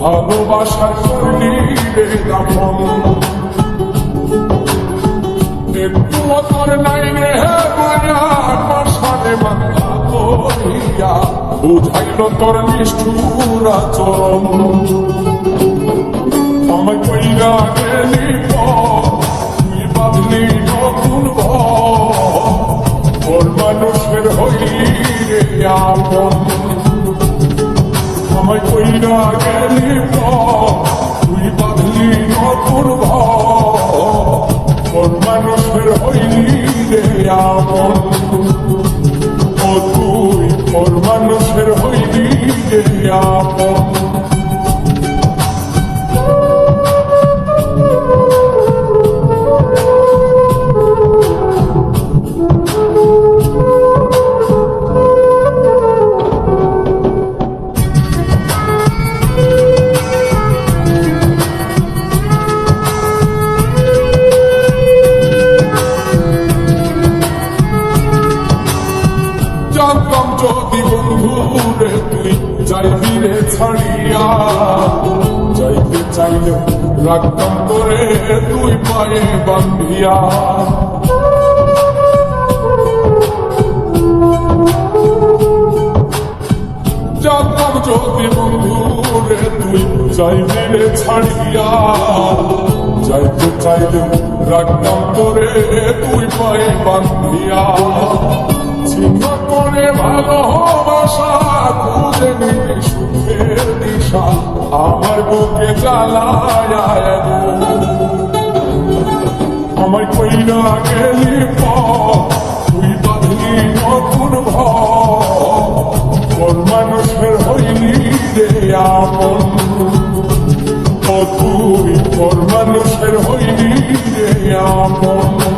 ভালোবাসার শরীরে দাফন একটু তোর নাই হ্যাঁ, বুঝাইল তোর নিষ্ঠুরা আচরণ। আমায় কইরা গেলি আপন ও তুই ওর মানুষের হইলি রে যাইতে চাইলে রাখতাম তোরে তুই পায়ে বান্ধিয়া। জানতাম যদি তুই যাইবি রে ছাড়িয়া। যাইতে চাইলে রাখতাম তোরে তুই পায়ে বান্ধিয়া। ছিন্ন করে ভালোবাসা খুঁজে দিশা আমার বুকে জ্বালায় আমার কইনা গেলি পর, তুই বাঁধলি নতুন তোর মানুষের হইলি রে আপন। তুই তোর মানুষের হইলি রে আপন।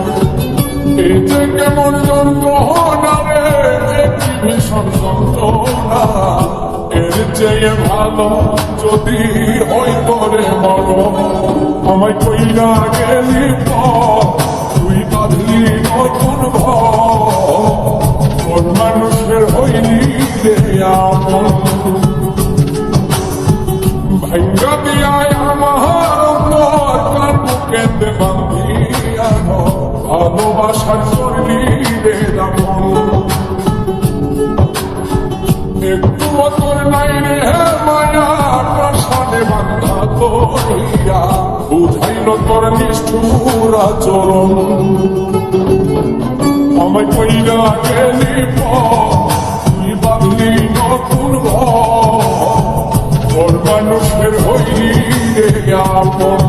এই যে কেমন যন্ত্রণা রে ভালো যদি হই তোরে বড় আমায় কইরা গেলি তুই বাঁধলি নতুন কোন মানুষের হইলি আপন ভাঙ্গা আমার অন্তর, কার ভালোবাসার করলি রে একটু তোর নাই রে মায়া প্রাসাদে করিয়া বুঝাইল তোর নিষ্ঠুর আচরণ আমায় কইরা গেলি তুই বাঁধলি নতুন ঘর মানুষের হইলি রে আপন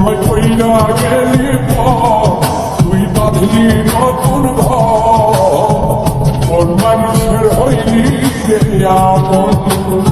আমায় কইরা গেলি তুই বাঁধলি নতুন ঘর। মানুষের হইলি আপন